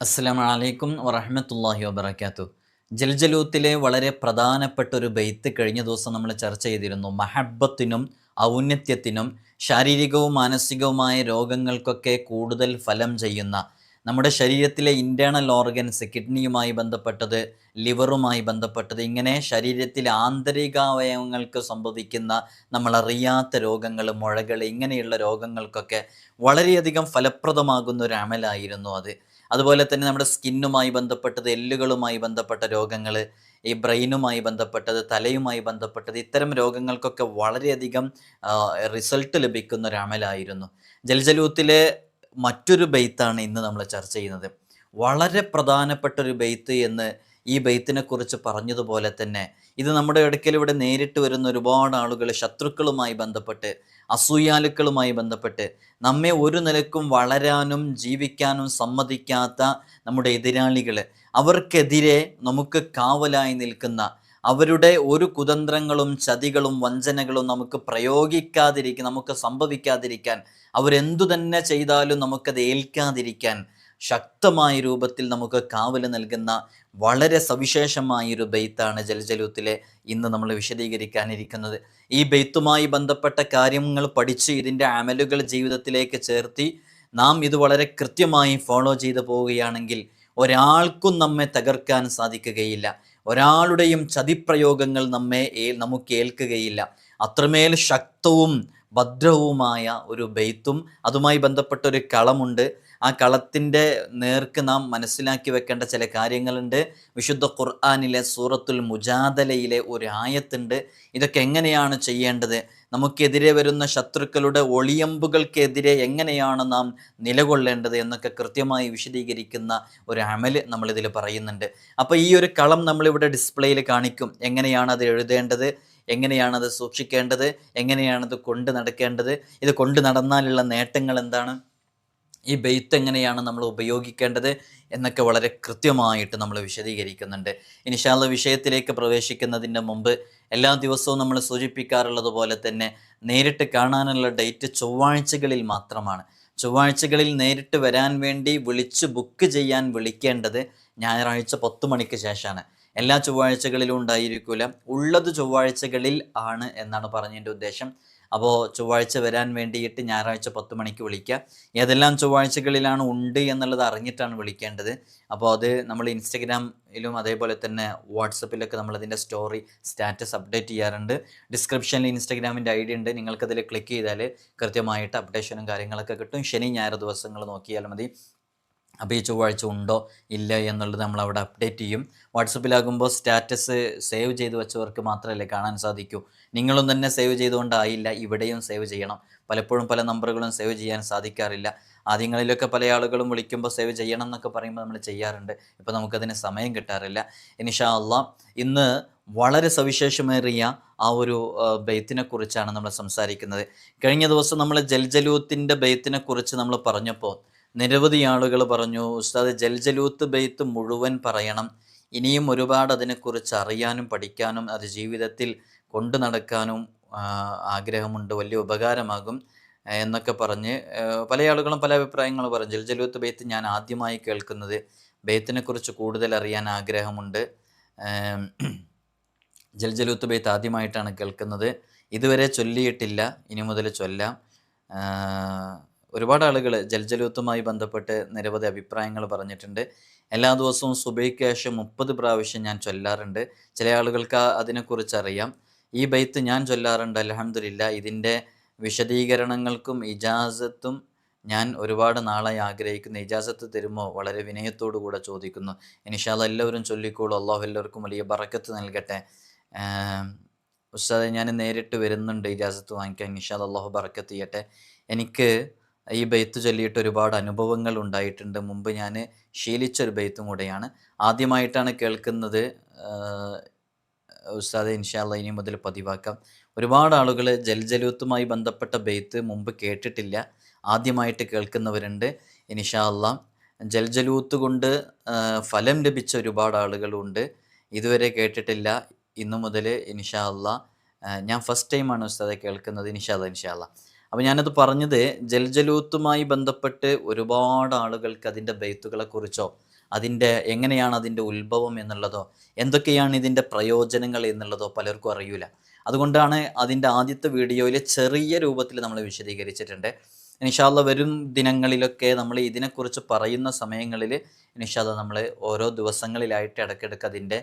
അസ്സലാമു വലൈക്കും വറഹമത്തല്ലാഹി വബർക്കാത്തു ജൽജലൂത്തിലെ വളരെ പ്രധാനപ്പെട്ട ഒരു ബെയ്ത്ത് കഴിഞ്ഞ ദിവസം നമ്മൾ ചർച്ച ചെയ്തിരുന്നു. മഹബത്തിനും ഔന്നത്യത്തിനും ശാരീരികവും മാനസികവുമായ രോഗങ്ങൾക്കൊക്കെ കൂടുതൽ ഫലം ചെയ്യുന്ന നമ്മുടെ ശരീരത്തിലെ ഇന്റേണൽ ഓർഗൻസ് കിഡ്നിയുമായി ബന്ധപ്പെട്ടത് ലിവറുമായി ബന്ധപ്പെട്ടത് ഇങ്ങനെ ശരീരത്തിലെ ആന്തരികാവയവങ്ങൾക്ക് സംഭവിക്കുന്ന നമ്മളറിയാത്ത രോഗങ്ങൾ മുഴകൾ ഇങ്ങനെയുള്ള രോഗങ്ങൾക്കൊക്കെ വളരെയധികം ഫലപ്രദമാകുന്ന ഒരു അമലായിരുന്നു അത്. അതുപോലെ തന്നെ നമ്മുടെ സ്കിന്നുമായി ബന്ധപ്പെട്ടത് എല്ലുകളുമായി ബന്ധപ്പെട്ട രോഗങ്ങൾ ഈ ബ്രെയിനുമായി ബന്ധപ്പെട്ടത് തലയുമായി ബന്ധപ്പെട്ടത് ഇത്തരം രോഗങ്ങൾക്കൊക്കെ വളരെയധികം റിസൾട്ട് ലഭിക്കുന്ന ഒരു അമലായിരുന്നു ജൽജലൂത്തിലെ മറ്റൊരു ബെയ്ത്താണ് ഇന്ന് നമ്മൾ ചർച്ച ചെയ്യുന്നത്. വളരെ പ്രധാനപ്പെട്ട ഒരു ബെയ്ത്ത് എന്ന് ഈ ബെയ്ത്തിനെ കുറിച്ച് പറഞ്ഞതുപോലെ തന്നെ ഇത് നമ്മുടെ ഇടയ്ക്കൽ ഇവിടെ നേരിട്ട് വരുന്ന ഒരുപാട് ആളുകൾ ശത്രുക്കളുമായി ബന്ധപ്പെട്ട് അസൂയാലുക്കളുമായി ബന്ധപ്പെട്ട് നമ്മെ ഒരു നിലക്കും വളരാനും ജീവിക്കാനും സമ്മതിക്കാത്ത നമ്മുടെ എതിരാളികൾ അവർക്കെതിരെ നമുക്ക് കാവലായി നിൽക്കുന്ന അവരുടെ ഒരു കുതന്ത്രങ്ങളും ചതികളും വഞ്ചനകളും നമുക്ക് പ്രയോഗിക്കാതിരിക്കാൻ നമുക്ക് സംഭവിക്കാതിരിക്കാൻ അവരെന്തു തന്നെ ചെയ്താലും നമുക്കത് ഏൽക്കാതിരിക്കാൻ ശക്തമായ രൂപത്തിൽ നമുക്ക് കാവൽ നൽകുന്ന വളരെ സവിശേഷമായൊരു ബെയ്ത്താണ് ജലജലൂത്തിലെ ഇന്ന് നമ്മൾ വിശദീകരിക്കാനിരിക്കുന്നത്. ഈ ബെയ്ത്തുമായി ബന്ധപ്പെട്ട കാര്യങ്ങൾ പഠിച്ച് ഇതിന്റെ അമലുകൾ ജീവിതത്തിലേക്ക് ചേർത്തി നാം ഇത് വളരെ കൃത്യമായി ഫോളോ ചെയ്തു പോവുകയാണെങ്കിൽ ഒരാൾക്കും നമ്മെ തകർക്കാൻ സാധിക്കുകയില്ല. ഒരാളുടെയും ചതിപ്രയോഗങ്ങൾ നമ്മെ ഏ- നമുക്ക് ഏൽക്കുകയില്ല. അത്രമേൽ ശക്തവും ഭദ്രവുമായ ഒരു ബെയ്ത്തും അതുമായി ബന്ധപ്പെട്ട ഒരു കളമുണ്ട്. ആ കളത്തിന്റെ നേർക്ക് നാം മനസ്സിലാക്കി വെക്കേണ്ട ചില കാര്യങ്ങളുണ്ട്. വിശുദ്ധ ഖുർആാനിലെ സൂറത്തുൽ മുജാദലയിലെ ഒരു ആയത്തുണ്ട്. ഇതൊക്കെ എങ്ങനെയാണ് ചെയ്യേണ്ടത്? നമുക്കെതിരെ വരുന്ന ശത്രുക്കളുടെ ഒളിയമ്പുകൾക്കെതിരെ എങ്ങനെയാണ് നാം നിലകൊള്ളേണ്ടത് എന്നൊക്കെ കൃത്യമായി വിശദീകരിക്കുന്ന ഒരു അമൽ നമ്മളിതിൽ പറയുന്നുണ്ട്. അപ്പോൾ ഈ ഒരു കളം നമ്മളിവിടെ ഡിസ്പ്ലേയിൽ കാണിക്കും. എങ്ങനെയാണ് അത് എഴുതേണ്ടത്? എങ്ങനെയാണത് സൂക്ഷിക്കേണ്ടത്? എങ്ങനെയാണത് കൊണ്ട് നടക്കേണ്ടത്? ഇത് കൊണ്ട് നടന്നാലുള്ള നേട്ടങ്ങൾ എന്താണ്? ഈ ബെയ്ത്ത് എങ്ങനെയാണ് നമ്മൾ ഉപയോഗിക്കേണ്ടത് എന്നൊക്കെ വളരെ കൃത്യമായിട്ട് നമ്മൾ വിശദീകരിക്കുന്നുണ്ട്. ഇനിഷാല്ല വിഷയത്തിലേക്ക് പ്രവേശിക്കുന്നതിന്റെ മുമ്പ് എല്ലാ ദിവസവും നമ്മൾ സൂചിപ്പിക്കാറുള്ളത് പോലെ തന്നെ നേരിട്ട് കാണാനുള്ള ഡേറ്റ് ചൊവ്വാഴ്ചകളിൽ മാത്രമാണ്. ചൊവ്വാഴ്ചകളിൽ നേരിട്ട് വരാൻ വേണ്ടി വിളിച്ച് ബുക്ക് ചെയ്യാൻ വിളിക്കേണ്ടത് ഞായറാഴ്ച പത്ത് മണിക്ക് ശേഷമാണ്. എല്ലാ ചൊവ്വാഴ്ചകളിലും ഉണ്ടായിരിക്കില്ല ഉള്ളത് ചൊവ്വാഴ്ചകളിൽ ആണ് എന്നാണ് പറഞ്ഞതിന്റെ ഉദ്ദേശം. അപ്പോൾ ചൊവ്വാഴ്ച വരാൻ വേണ്ടിയിട്ട് ഞായറാഴ്ച പത്ത് മണിക്ക് വിളിക്കുക. ഏതെല്ലാം ചൊവ്വാഴ്ചകളിലാണ് ഉണ്ട് എന്നുള്ളത് അറിഞ്ഞിട്ടാണ് വിളിക്കേണ്ടത്. അപ്പോൾ അത് നമ്മൾ ഇൻസ്റ്റഗ്രാമിലും അതേപോലെ തന്നെ വാട്സപ്പിലൊക്കെ നമ്മളതിന്റെ സ്റ്റോറി സ്റ്റാറ്റസ് അപ്ഡേറ്റ് ചെയ്യാറുണ്ട്. ഡിസ്ക്രിപ്ഷനിൽ ഇൻസ്റ്റഗ്രാമിന്റെ ഐ ഡി ഉണ്ട്. നിങ്ങൾക്കതിൽ ക്ലിക്ക് ചെയ്താൽ കൃത്യമായിട്ട് അപ്ഡേഷനും കാര്യങ്ങളൊക്കെ കിട്ടും. ശനി ഞായർ ദിവസങ്ങൾ നോക്കിയാൽ മതി. അപ്പോൾ ഈ ചൊവ്വാഴ്ച ഉണ്ടോ ഇല്ല എന്നുള്ളത് നമ്മൾ അവിടെ അപ്ഡേറ്റ് ചെയ്യും. വാട്സപ്പിലാകുമ്പോൾ സ്റ്റാറ്റസ് സേവ് ചെയ്ത് വെച്ചവർക്ക് മാത്രമല്ലേ കാണാൻ സാധിക്കൂ. നിങ്ങളും തന്നെ സേവ് ചെയ്തുകൊണ്ടായില്ല ഇവിടെയും സേവ് ചെയ്യണം. പലപ്പോഴും പല നമ്പറുകളും സേവ് ചെയ്യാൻ സാധിക്കാറില്ല. ആദ്യങ്ങളിലൊക്കെ പല ആളുകളും വിളിക്കുമ്പോൾ സേവ് ചെയ്യണം എന്നൊക്കെ പറയുമ്പോൾ നമ്മൾ ചെയ്യാറുണ്ട്. ഇപ്പോൾ നമുക്കതിന് സമയം കിട്ടാറില്ല. ഇനിഷാ അല്ല ഇന്ന് വളരെ സവിശേഷമേറിയ ആ ഒരു ബെയ്ത്തിനെ കുറിച്ചാണ് നമ്മൾ സംസാരിക്കുന്നത്. കഴിഞ്ഞ ദിവസം നമ്മൾ ജൽജലൂത്തിന്റെ ബെയ്ത്തിനെ കുറിച്ച് നമ്മൾ പറഞ്ഞപ്പോൾ നിരവധി ആളുകൾ പറഞ്ഞു ഉസ്താദ് ജൽജലൂത്ത് ബെയ്ത്ത് മുഴുവൻ പറയണം. ഇനിയും ഒരുപാട് അതിനെക്കുറിച്ച് അറിയാനും പഠിക്കാനും അത് ജീവിതത്തിൽ കൊണ്ടു നടക്കാനും ആഗ്രഹമുണ്ട് വലിയ ഉപകാരമാകും എന്നൊക്കെ പറഞ്ഞ് പല ആളുകളും പല അഭിപ്രായങ്ങൾ പറഞ്ഞു. ജൽജലൂത്ത് ബെയ്ത്ത് ഞാൻ ആദ്യമായി കേൾക്കുന്നത് ബെയ്ത്തിനെ കുറിച്ച് കൂടുതൽ അറിയാൻ ആഗ്രഹമുണ്ട്. ജൽജലൂത്ത് ബെയ്ത്ത് ആദ്യമായിട്ടാണ് കേൾക്കുന്നത്. ഇതുവരെ ചൊല്ലിയിട്ടില്ല. ഇനി മുതൽ ചൊല്ലാം. ഒരുപാട് ആളുകൾ ജൽജലൂത്തുമായി ബന്ധപ്പെട്ട് നിരവധി അഭിപ്രായങ്ങൾ പറഞ്ഞിട്ടുണ്ട്. എല്ലാ ദിവസവും സുബൈക്ക് ശേഷം മുപ്പത് പ്രാവശ്യം ഞാൻ ചൊല്ലാറുണ്ട്. ചില ആളുകൾക്ക് അതിനെക്കുറിച്ച് അറിയാം. ഈ ബൈത്ത് ഞാൻ ചൊല്ലാറുണ്ട് അലഹമില്ല ഇതിന്റെ വിശദീകരണങ്ങൾക്കും ഇജാസത്തും ഞാൻ ഒരുപാട് നാളായി ആഗ്രഹിക്കുന്ന. ഇജാസത്ത് തരുമോ? വളരെ വിനയത്തോടു കൂടെ ചോദിക്കുന്നു. ഇനിഷാദ് എല്ലാവരും ചൊല്ലിക്കോളൂ. അള്ളാഹു എല്ലാവർക്കും വലിയ ബറക്കത്ത് നൽകട്ടെ. ഉസ്താദ് ഞാൻ നേരിട്ട് വരുന്നുണ്ട് ഇജാസത്ത് വാങ്ങിക്കാൻ. ഇൻഷാ അള്ളാഹു ബറക്കത്ത് ചെയ്യട്ടെ. എനിക്ക് ഈ ബെയ്ത്ത് ചൊല്ലിയിട്ട് ഒരുപാട് അനുഭവങ്ങൾ ഉണ്ടായിട്ടുണ്ട്. മുമ്പ് ഞാൻ ശീലിച്ചൊരു ബെയ്ത്തും കൂടെയാണ്. ആദ്യമായിട്ടാണ് കേൾക്കുന്നത് ഉസ്താദ് ഇൻഷാല്ല ഇനി മുതൽ പതിവാക്കാം. ഒരുപാട് ആളുകൾ ജൽജലൂത്തുമായി ബന്ധപ്പെട്ട ബെയ്ത്ത് മുമ്പ് കേട്ടിട്ടില്ല. ആദ്യമായിട്ട് കേൾക്കുന്നവരുണ്ട് ഇൻഷാല്ല ജൽജലൂത്ത് കൊണ്ട് ഫലം ലഭിച്ച ഒരുപാട് ആളുകളുണ്ട്. ഇതുവരെ കേട്ടിട്ടില്ല. ഇന്നു മുതൽ ഇൻഷാല്ല ഞാൻ ഫസ്റ്റ് ടൈമാണ് ഉസ്താദെ കേൾക്കുന്നത് ഇൻഷാല്ല ഇൻഷാല്ല അപ്പോൾ ഞാനത് പറഞ്ഞത് ജൽജലൂത്തുമായി ബന്ധപ്പെട്ട് ഒരുപാട് ആളുകൾക്ക് അതിന്റെ ബെയ്ത്തുകളെക്കുറിച്ചോ അതിന്റെ എങ്ങനെയാണ് അതിന്റെ ഉത്ഭവം എന്നുള്ളതോ എന്തൊക്കെയാണ് ഇതിന്റെ പ്രയോജനങ്ങൾ എന്നുള്ളതോ പലർക്കും അറിയില്ല അതുകൊണ്ടാണ് അതിന്റെ ആദ്യത്തെ വീഡിയോയിൽ ചെറിയ രൂപത്തിൽ നമ്മൾ വിശദീകരിച്ചിട്ടുണ്ട്. ഇൻഷാല്ല വരും ദിനങ്ങളിലൊക്കെ നമ്മൾ ഇതിനെക്കുറിച്ച് പറയുന്ന സമയങ്ങളിൽ ഇനിഷാല്ല നമ്മൾ ഓരോ ദിവസങ്ങളിലായിട്ട് ഇടയ്ക്കിടയ്ക്ക് അതിന്റെ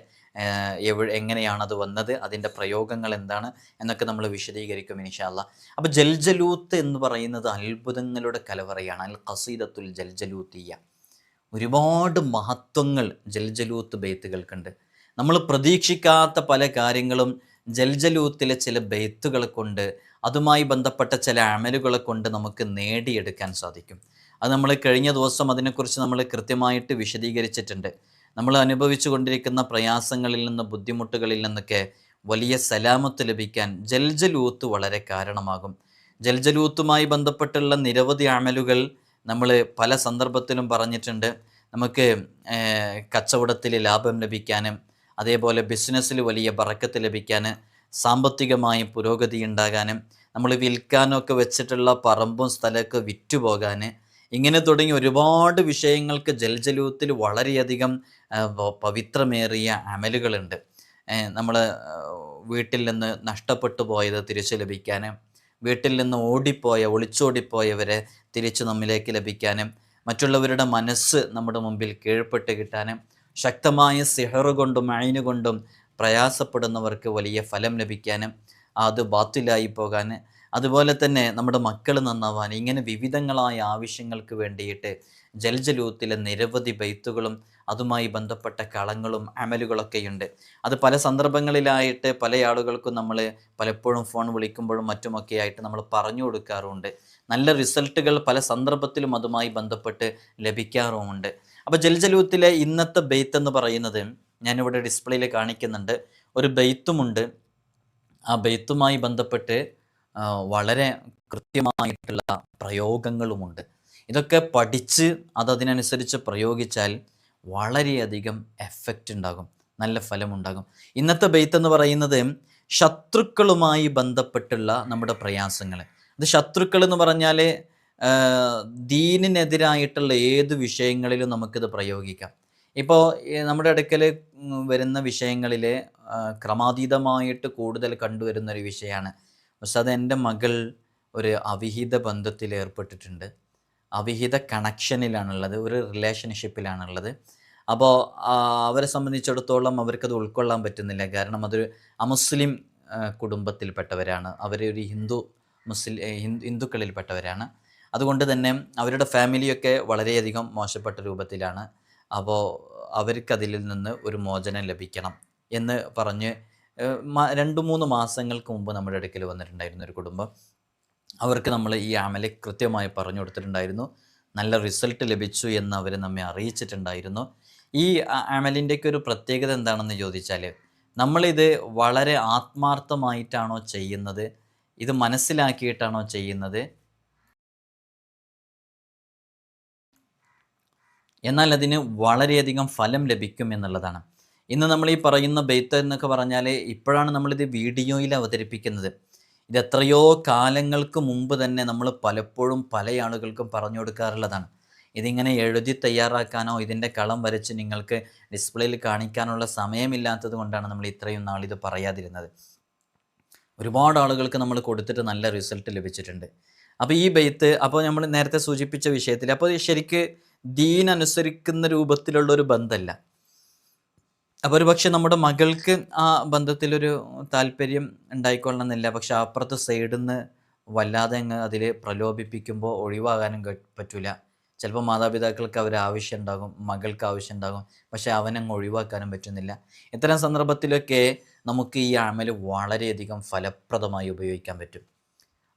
എവിടെ എങ്ങനെയാണ് അത് വന്നത് അതിന്റെ പ്രയോഗങ്ങൾ എന്താണ് എന്നൊക്കെ നമ്മൾ വിശദീകരിക്കും ഇനിഷാല്ല അപ്പോൾ ജൽജലൂത്ത് എന്ന് പറയുന്നത് അത്ഭുതങ്ങളുടെ കലവറയാണ്. അൽ ഖസീദത്തുൽ ജൽജലൂത്തിയ ഒരുപാട് മഹത്വങ്ങൾ ജൽജലൂത്ത് ബേത്തുകൾക്കുണ്ട്. നമ്മൾ പ്രതീക്ഷിക്കാത്ത പല കാര്യങ്ങളും ജൽജലൂത്തിലെ ചില ബെയ്ത്തുകളെ കൊണ്ട് അതുമായി ബന്ധപ്പെട്ട ചില അമലുകളെ കൊണ്ട് നമുക്ക് നേടിയെടുക്കാൻ സാധിക്കും. അത് നമ്മൾ കഴിഞ്ഞ ദിവസം അതിനെക്കുറിച്ച് നമ്മൾ കൃത്യമായിട്ട് വിശദീകരിച്ചിട്ടുണ്ട്. നമ്മൾ അനുഭവിച്ചു കൊണ്ടിരിക്കുന്ന പ്രയാസങ്ങളിൽ നിന്ന് ബുദ്ധിമുട്ടുകളിൽ നിന്നൊക്കെ വലിയ സലാമത്ത് ലഭിക്കാൻ ജൽജലൂത്ത് വളരെ കാരണമാകും. ജൽജലൂത്തുമായി ബന്ധപ്പെട്ടുള്ള നിരവധി അമലുകൾ നമ്മൾ പല സന്ദർഭത്തിലും പറഞ്ഞിട്ടുണ്ട്. നമുക്ക് കച്ചവടത്തിൽ ലാഭം ലഭിക്കാനും അതേപോലെ ബിസിനസ്സിൽ വലിയ ബറക്കത്ത് ലഭിക്കാൻ സാമ്പത്തികമായി പുരോഗതി ഉണ്ടാകാനും നമ്മൾ വിൽക്കാനൊക്കെ വെച്ചിട്ടുള്ള പറമ്പും സ്ഥലമൊക്കെ വിറ്റുപോകാൻ ഇങ്ങനെ തുടങ്ങി ഒരുപാട് വിഷയങ്ങൾക്ക് ജൽജലൂത്തിൽ വളരെയധികം പവിത്രമേറിയ അമലുകളുണ്ട്. നമ്മൾ വീട്ടിൽ നിന്ന് നഷ്ടപ്പെട്ടു പോയത് തിരിച്ചു ലഭിക്കാൻ വീട്ടിൽ നിന്ന് ഓടിപ്പോയ ഒളിച്ചോടിപ്പോയവരെ തിരിച്ചു നമ്മിലേക്ക് ലഭിക്കാനും മറ്റുള്ളവരുടെ മനസ്സ് നമ്മുടെ മുമ്പിൽ കീഴ്പ്പെട്ട് കിട്ടാനും ശക്തമായ സിഹറുകൊണ്ടും കൊണ്ടും കൊണ്ടും പ്രയാസപ്പെടുന്നവർക്ക് വലിയ ഫലം ലഭിക്കാനും അത് ബാത്തിലായി പോകാൻ അതുപോലെ തന്നെ നമ്മുടെ മക്കൾ നന്നാവാൻ ഇങ്ങനെ വിവിധങ്ങളായ ആവശ്യങ്ങൾക്ക് വേണ്ടിയിട്ട് ജൽജലൂത്തിലെ നിരവധി ബൈത്തുകളും അതുമായി ബന്ധപ്പെട്ട കളങ്ങളും അമലുകളൊക്കെയുണ്ട്. അത് പല സന്ദർഭങ്ങളിലായിട്ട് പല ആളുകൾക്കും നമ്മൾ പലപ്പോഴും ഫോൺ വിളിക്കുമ്പോഴും മറ്റുമൊക്കെ ആയിട്ട് നമ്മൾ പറഞ്ഞു കൊടുക്കാറുമുണ്ട് നല്ല റിസൾട്ടുകൾ പല സന്ദർഭത്തിലും അതുമായി ബന്ധപ്പെട്ട് ലഭിക്കാറുമുണ്ട്. അപ്പോൾ ജൽജലൂത്തിലെ ഇന്നത്തെ ബെയ്ത്ത് എന്ന് പറയുന്നത് ഞാനിവിടെ ഡിസ്പ്ലേയിൽ കാണിക്കുന്നുണ്ട്. ഒരു ബെയ്ത്തുമുണ്ട് ആ ബെയ്ത്തുമായി ബന്ധപ്പെട്ട് വളരെ കൃത്യമായിട്ടുള്ള പ്രയോഗങ്ങളുമുണ്ട്. ഇതൊക്കെ പഠിച്ച് അതതിനനുസരിച്ച് പ്രയോഗിച്ചാൽ വളരെയധികം എഫക്റ്റ് ഉണ്ടാകും. നല്ല ഫലമുണ്ടാകും. ഇന്നത്തെ ബെയ്ത്ത് എന്ന് പറയുന്നത് ശത്രുക്കളുമായി ബന്ധപ്പെട്ടുള്ള നമ്മുടെ പ്രയാസങ്ങൾ അത് ശത്രുക്കൾ എന്ന് പറഞ്ഞാൽ ദീനിനെതിരായിട്ടുള്ള ഏത് വിഷയങ്ങളിലും നമുക്കിത് പ്രയോഗിക്കാം. ഇപ്പോൾ നമ്മുടെ അടുക്കൽ വരുന്ന വിഷയങ്ങളിൽ ക്രമാതീതമായിട്ട് കൂടുതൽ കണ്ടുവരുന്ന ഒരു വിഷയമാണ് പക്ഷെ അത് എന്റെ മകൾ ഒരു അവിഹിത ബന്ധത്തിൽ ഏർപ്പെട്ടിട്ടുണ്ട്. അവിഹിത കണക്ഷനിലാണുള്ളത് ഒരു റിലേഷൻഷിപ്പിലാണുള്ളത്. അപ്പോൾ അവരെ സംബന്ധിച്ചിടത്തോളം അവർക്കത് ഉൾക്കൊള്ളാൻ പറ്റുന്നില്ല. കാരണം അതൊരു അമുസ്ലിം കുടുംബത്തിൽപ്പെട്ടവരാണ്. അവർ ഒരു ഹിന്ദു മുസ്ലിം ഹിന്ദുക്കളിൽപ്പെട്ടവരാണ്. അതുകൊണ്ട് തന്നെ അവരുടെ ഫാമിലിയൊക്കെ വളരെയധികം മോശപ്പെട്ട രൂപത്തിലാണ്. അപ്പോൾ അവർക്കതിൽ നിന്ന് ഒരു മോചനം ലഭിക്കണം എന്ന് പറഞ്ഞ് രണ്ട് മൂന്ന് മാസങ്ങൾക്ക് മുമ്പ് നമ്മുടെ അടുക്കൽ വന്നിട്ടുണ്ടായിരുന്നു ഒരു കുടുംബം. അവർക്ക് നമ്മൾ ഈ ആമലെ കൃത്യമായി പറഞ്ഞു കൊടുത്തിട്ടുണ്ടായിരുന്നു. നല്ല റിസൾട്ട് ലഭിച്ചു എന്ന് അവർ നമ്മെ അറിയിച്ചിട്ടുണ്ടായിരുന്നു. ഈ അമലിന്റെയൊക്കെ ഒരു പ്രത്യേകത എന്താണെന്ന് ചോദിച്ചാൽ നമ്മളിത് വളരെ ആത്മാർത്ഥമായിട്ടാണോ ചെയ്യുന്നത്? ഇത് മനസ്സിലാക്കിയിട്ടാണോ ചെയ്യുന്നത്? എന്നാൽ അതിന് വളരെയധികം ഫലം ലഭിക്കും എന്നുള്ളതാണ്. ഇന്ന് നമ്മൾ ഈ പറയുന്ന ബെയ്ത്ത് എന്നൊക്കെ പറഞ്ഞാൽ ഇപ്പോഴാണ് നമ്മളിത് വീഡിയോയിൽ അവതരിപ്പിക്കുന്നത്. ഇത് എത്രയോ കാലങ്ങൾക്ക് മുമ്പ് തന്നെ നമ്മൾ പലപ്പോഴും പല ആളുകൾക്കും പറഞ്ഞു കൊടുക്കാറുള്ളതാണ്. ഇതിങ്ങനെ എഴുതി തയ്യാറാക്കാനോ ഇതിന്റെ കളം വരച്ച് നിങ്ങൾക്ക് ഡിസ്പ്ലേയിൽ കാണിക്കാനുള്ള സമയമില്ലാത്തത് കൊണ്ടാണ് നമ്മൾ ഇത്രയും നാളിത് പറയാതിരുന്നത്. ഒരുപാട് ആളുകൾക്ക് നമ്മൾ കൊടുത്തിട്ട് നല്ല റിസൾട്ട് ലഭിച്ചിട്ടുണ്ട്. അപ്പോൾ ഈ ബെയ്ത്ത് അപ്പോൾ നമ്മൾ നേരത്തെ സൂചിപ്പിച്ച വിഷയത്തിൽ അപ്പോൾ ശരിക്ക് ദീൻ അനുസരിക്കുന്ന രൂപത്തിലുള്ള ഒരു ബന്ധമല്ല അപ്പോൾ ഒരു പക്ഷെ നമ്മുടെ മകൾക്ക് ആ ബന്ധത്തിലൊരു താല്പര്യം ഉണ്ടായിക്കൊള്ളണമെന്നില്ല. പക്ഷെ അപ്പുറത്തെ സൈഡിൽ നിന്ന് വല്ലാതെ അങ്ങ് അതിൽ പ്രലോഭിപ്പിക്കുമ്പോൾ ഒഴിവാകാനും പറ്റില്ല ചിലപ്പോൾ മാതാപിതാക്കൾക്ക് അവർ ആവശ്യം ഉണ്ടാകും മകൾക്ക് ആവശ്യം ഉണ്ടാകും പക്ഷെ അവനങ്ങ് ഒഴിവാക്കാനും പറ്റുന്നില്ല. ഇത്തരം സന്ദർഭത്തിലൊക്കെ നമുക്ക് ഈ അമൽ വളരെയധികം ഫലപ്രദമായി ഉപയോഗിക്കാൻ പറ്റും.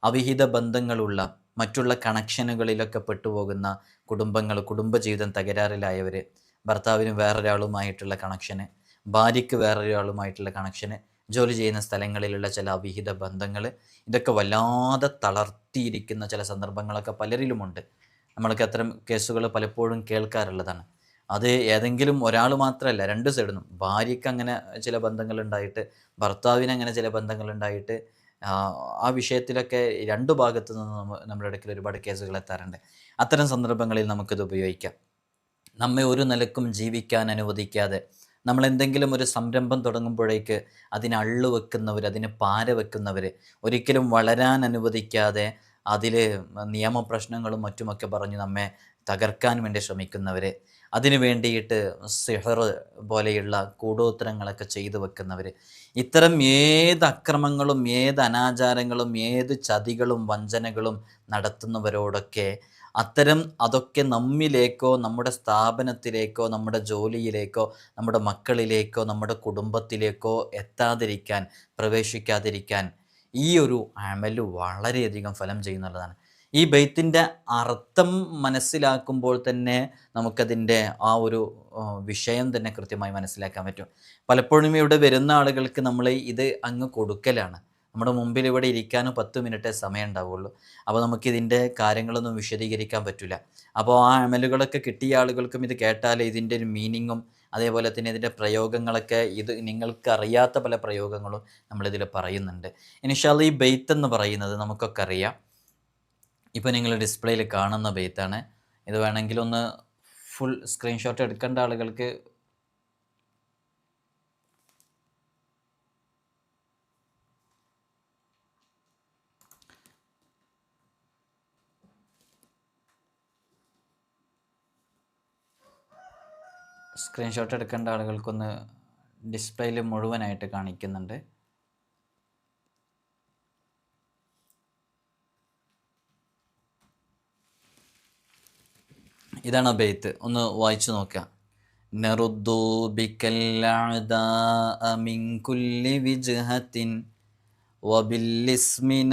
അവിഹിത ബന്ധങ്ങളുള്ള മറ്റുള്ള കണക്ഷനുകളിലൊക്കെ പെട്ടുപോകുന്ന കുടുംബങ്ങൾ കുടുംബജീവിതം തകരാറിലായവർ ഭർത്താവിനും വേറൊരാളുമായിട്ടുള്ള കണക്ഷന് ഭാര്യയ്ക്ക് വേറൊരാളുമായിട്ടുള്ള കണക്ഷന് ജോലി ചെയ്യുന്ന സ്ഥലങ്ങളിലുള്ള ചില അവിഹിത ബന്ധങ്ങൾ ഇതൊക്കെ വല്ലാതെ തളർത്തിയിരിക്കുന്ന ചില സന്ദർഭങ്ങളൊക്കെ പലരിലുമുണ്ട്. നമ്മൾക്ക് അത്തരം കേസുകൾ പലപ്പോഴും കേൾക്കാറുള്ളതാണ്. അത് ഏതെങ്കിലും ഒരാൾ മാത്രമല്ല രണ്ട് സൈഡിനും. ഭാര്യയ്ക്ക് അങ്ങനെ ചില ബന്ധങ്ങളുണ്ടായിട്ട് ഭർത്താവിന് അങ്ങനെ ചില ബന്ധങ്ങളുണ്ടായിട്ട് ആ, വിഷയത്തിലൊക്കെ രണ്ടു ഭാഗത്തു നിന്ന് നമ്മുടെ ഇടയ്ക്കിൽ ഒരുപാട് കേസുകൾ എത്താറുണ്ട്. അത്തരം സന്ദർഭങ്ങളിൽ നമുക്കിത് ഉപയോഗിക്കാം. നമ്മെ ഒരു നിലക്കും ജീവിക്കാൻ അനുവദിക്കാതെ നമ്മൾ എന്തെങ്കിലും ഒരു സംരംഭം തുടങ്ങുമ്പോഴേക്ക് അതിന് അള്ളു വെക്കുന്നവർ അതിന് പാര വെക്കുന്നവർ ഒരിക്കലും വളരാൻ അനുവദിക്കാതെ അതിൽ നിയമപ്രശ്നങ്ങളും മറ്റുമൊക്കെ പറഞ്ഞ് നമ്മെ തകർക്കാൻ വേണ്ടി ശ്രമിക്കുന്നവർ അതിനു വേണ്ടിയിട്ട് സിഹർ പോലെയുള്ള കൂടോത്തരങ്ങളൊക്കെ ചെയ്തു വെക്കുന്നവർ ഇത്തരം ഏത് അക്രമങ്ങളും ഏത് അനാചാരങ്ങളും ഏത് ചതികളും വഞ്ചനകളും നടത്തുന്നവരോടൊക്കെ അത്തരം അതൊക്കെ നമ്മിലേക്കോ നമ്മുടെ സ്ഥാപനത്തിലേക്കോ നമ്മുടെ ജോലിയിലേക്കോ നമ്മുടെ മക്കളിലേക്കോ നമ്മുടെ കുടുംബത്തിലേക്കോ എത്താതിരിക്കാൻ പ്രവേശിക്കാതിരിക്കാൻ ഈ ഒരു അമൽ വളരെയധികം ഫലം ചെയ്യുന്നുള്ളതാണ്. ഈ ബെയ്ത്തിന്റെ അർത്ഥം മനസ്സിലാക്കുമ്പോൾ തന്നെ നമുക്കതിന്റെ ആ ഒരു വിഷയം തന്നെ കൃത്യമായി മനസ്സിലാക്കാൻ പറ്റും. പലപ്പോഴും ഇവിടെ വരുന്ന ആളുകൾക്ക് നമ്മൾ ഇത് അങ്ങ് കൊടുക്കലാണ്. നമ്മുടെ മുമ്പിൽ ഇവിടെ ഇരിക്കാനും പത്ത് മിനിറ്റ് സമയം ഉണ്ടാവുള്ളൂ. അപ്പോൾ നമുക്കിതിന്റെ കാര്യങ്ങളൊന്നും വിശദീകരിക്കാൻ പറ്റില്ല. അപ്പോൾ ആ അമലുകളൊക്കെ കിട്ടിയ ആളുകൾക്കും ഇത് കേട്ടാൽ ഇതിന്റെ ഒരു മീനിങ്ങും അതേപോലെ തന്നെ ഇതിന്റെ പ്രയോഗങ്ങളൊക്കെ ഇത് നിങ്ങൾക്ക് അറിയാത്ത പല പ്രയോഗങ്ങളും നമ്മളിതിൽ പറയുന്നുണ്ട്. ഇനിഷാൽ ഈ ബെയ്ത്ത് എന്ന് പറയുന്നത് നമുക്കൊക്കെ അറിയാം. ഇപ്പോൾ നിങ്ങൾ ഡിസ്പ്ലേയിൽ കാണുന്ന ബെയ്ത്താണ് ഇത് വേണമെങ്കിൽ ഒന്ന് ഫുൾ സ്ക്രീൻഷോട്ട് എടുക്കേണ്ട ആളുകൾക്ക് സ്ക്രീൻഷോട്ട് എടുക്കേണ്ട ആളുകൾക്കൊന്ന് ഡിസ്പ്ലേയിൽ മുഴുവനായിട്ട് കാണിക്കുന്നുണ്ട്. ഇതാണ് ബെയ്ത്ത്. ഒന്ന് വായിച്ചു നോക്കാം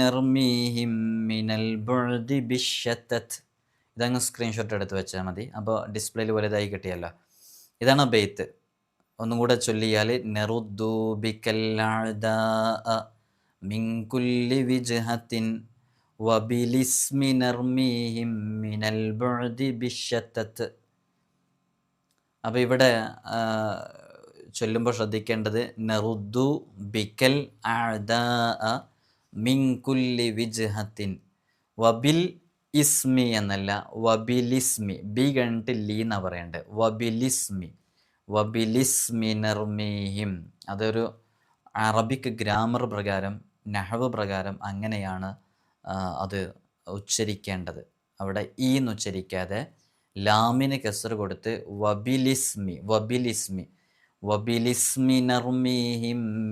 നർമീഹിം മിനൽ ഇതങ്ങ് സ്ക്രീൻഷോട്ട് എടുത്ത് വെച്ചാൽ മതി. അപ്പോൾ ഡിസ്പ്ലേയിൽ വലുതായി കിട്ടിയല്ലോ. ഇതാണ് ബെയ്ത്ത്. ഒന്നും കൂടെ ചൊല്ലിയാൽ നെറുദ്ദു ബിക്കൽ അഅദാഅ മിൻ വബിലിസ്മി നർമീഹിം മിനൽ البعد بالشتت അപ്പോൾ ഇവിടെ ചൊല്ലുമ്പോൾ ശ്രദ്ധിക്കേണ്ടത് നെറുദ്ദു ബിക്കൽ മിങ്കുല്ലി വിജ്ഹത്തിൻ. വബിൽ ഇസ്മി എന്നല്ല വബിലിസ്മി ബി കഴിഞ്ഞിട്ട് ലീ എന്നാണ് പറയേണ്ടത് വബിലിസ്മി വബിലിസ്മി നർമീഹിം. അതൊരു അറബിക് ഗ്രാമർ പ്രകാരം നഹവ് പ്രകാരം അങ്ങനെയാണ് അത് ഉച്ചരിക്കേണ്ടത്. അവിടെ ഈ എന്ന് ഉച്ചരിക്കാതെ ലാമിന് കെസർ കൊടുത്ത് വബിലിസ്മി വബിലിസ്മി. വബിലിസ്മി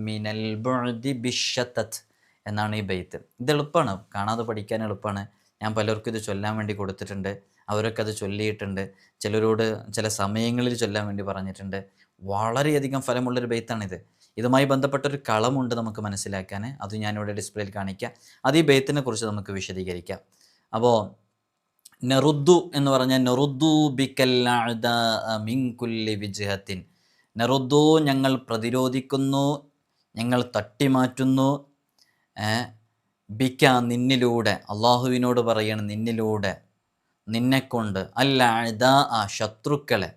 മിനൽ എന്നാണ് ഈ ബെയ്ത്ത്. ഇത് എളുപ്പമാണ്. കാണാതെ പഠിക്കാൻ എളുപ്പമാണ്. ഞാൻ പലർക്കും ഇത് ചൊല്ലാൻ വേണ്ടി കൊടുത്തിട്ടുണ്ട്. അവരൊക്കെ അത് ചൊല്ലിയിട്ടുണ്ട്. ചിലരോട് ചില സമയങ്ങളിൽ ചൊല്ലാൻ വേണ്ടി പറഞ്ഞിട്ടുണ്ട്. വളരെയധികം ഫലമുള്ളൊരു ബെയ്ത്താണിത്. ഇതുമായി ബന്ധപ്പെട്ടൊരു കളമുണ്ട് നമുക്ക് മനസ്സിലാക്കാൻ അത് ഞാനിവിടെ ഡിസ്പ്ലേയിൽ കാണിക്കാം. അത് ഈ ബേത്തിനെ കുറിച്ച് നമുക്ക് വിശദീകരിക്കാം. അപ്പോൾ നെറുദ്ദു എന്ന് പറഞ്ഞാൽ നെറുദ്ദു ബിക്കൽ വിജയത്തിൻ നെറുദ്ദു ഞങ്ങൾ പ്രതിരോധിക്കുന്നു ഞങ്ങൾ തട്ടിമാറ്റുന്നു ബിക്ക നിന്നിലൂടെ അള്ളാഹുവിനോട് പറയണം നിന്നിലൂടെ നിന്നെക്കൊണ്ട്. അല്ല ആ ശത്രുക്കളെ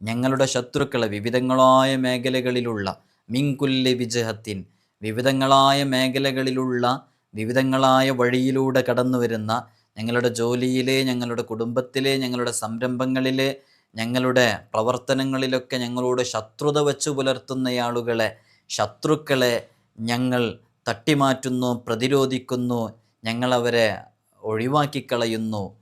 ഞങ്ങളുടെ ശത്രുക്കളെ വിവിധങ്ങളായ മേഖലകളിലുള്ള മിങ്കുല്ലി വിജഹത്തിൻ. വിവിധങ്ങളായ മേഖലകളിലുള്ള വിവിധങ്ങളായ വഴിയിലൂടെ കടന്നു വരുന്ന ഞങ്ങളുടെ ജോലിയിലെ ഞങ്ങളുടെ കുടുംബത്തിലെ ഞങ്ങളുടെ സംരംഭങ്ങളിലെ ഞങ്ങളുടെ പ്രവർത്തനങ്ങളിലൊക്കെ ഞങ്ങളോട് ശത്രുത വച്ചു പുലർത്തുന്ന ആളുകളെ ശത്രുക്കളെ ഞങ്ങൾ തട്ടിമാറ്റുന്നു പ്രതിരോധിക്കുന്നു ഞങ്ങളവരെ ഒഴിവാക്കിക്കളയുന്നു.